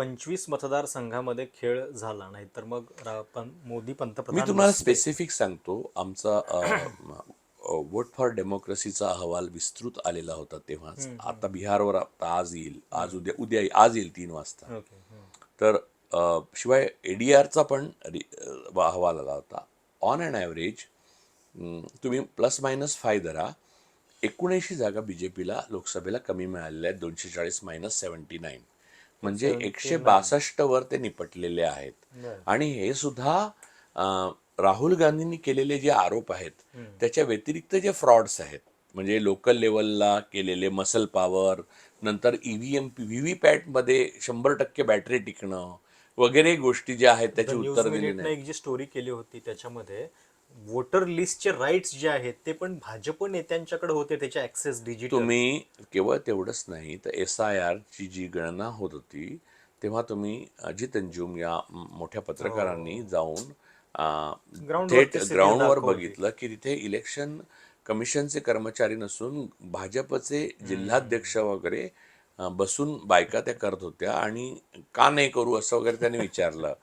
पंचवीस मतदारसंघामध्ये खेळ झाला नाही तर मग पण मोदी पंतप्रधान मी तुम्हाला. स्पेसिफिक सांगतो आमचा वोट फॉर डेमोक्रेसीचा अहवाल विस्तृत आलेला होता तेव्हाच. आता बिहारवर आता आज येईल आज उद्या उद्या आज येईल तीन वाजता. तर शिवाय एडीआरचा पण अहवाल आला होता. ऑन अँड ॲव्हरेज तुम्ही प्लस मायनस फाय धरा एकोणऐंशी जागा बी जे पीला लोकसभेला कमी मिळालेल्या आहेत दोनशे चाळीस मायनस सेवन्टी नाईन म्हणजे एकशे बासष्टवर ते निपटलेले आहेत. आणि हे सुद्धा राहुल गांधींनी केलेले जे आरोप आहेत त्याच्या व्यतिरिक्त जे फ्रॉड्स आहेत म्हणजे लोकल लेवलला केलेले मसल पॉवर नंतर ईव्हीएम व्ही व्ही पॅटमध्ये शंभर टक्के बॅटरी टिकणं वगैरे गोष्टी ज्या आहेत त्याची उत्तर दिली नाही. एक जी स्टोरी केली होती त्याच्यामध्ये वोटर लिस्टचे राईट्स जे आहेत ते पण भाजप नेत्यांच्याकडे होते त्याचे ऍक्सेस डिजिटल तुम्ही केवळ तेवढंच नाही तर एस आय आरची जी गणना होत होती तेव्हा तुम्ही अजित अंजुम या मोठ्या पत्रकारांनी जाऊन अ, Ground थेट ग्राउंडवर. बघितलं की तिथे इलेक्शन कमिशनचे कर्मचारी नसून भाजपचे जिल्हाध्यक्ष वगैरे बसून बायका त्या करत होत्या आणि का नाही करू असं वगैरे त्यांनी विचारलं.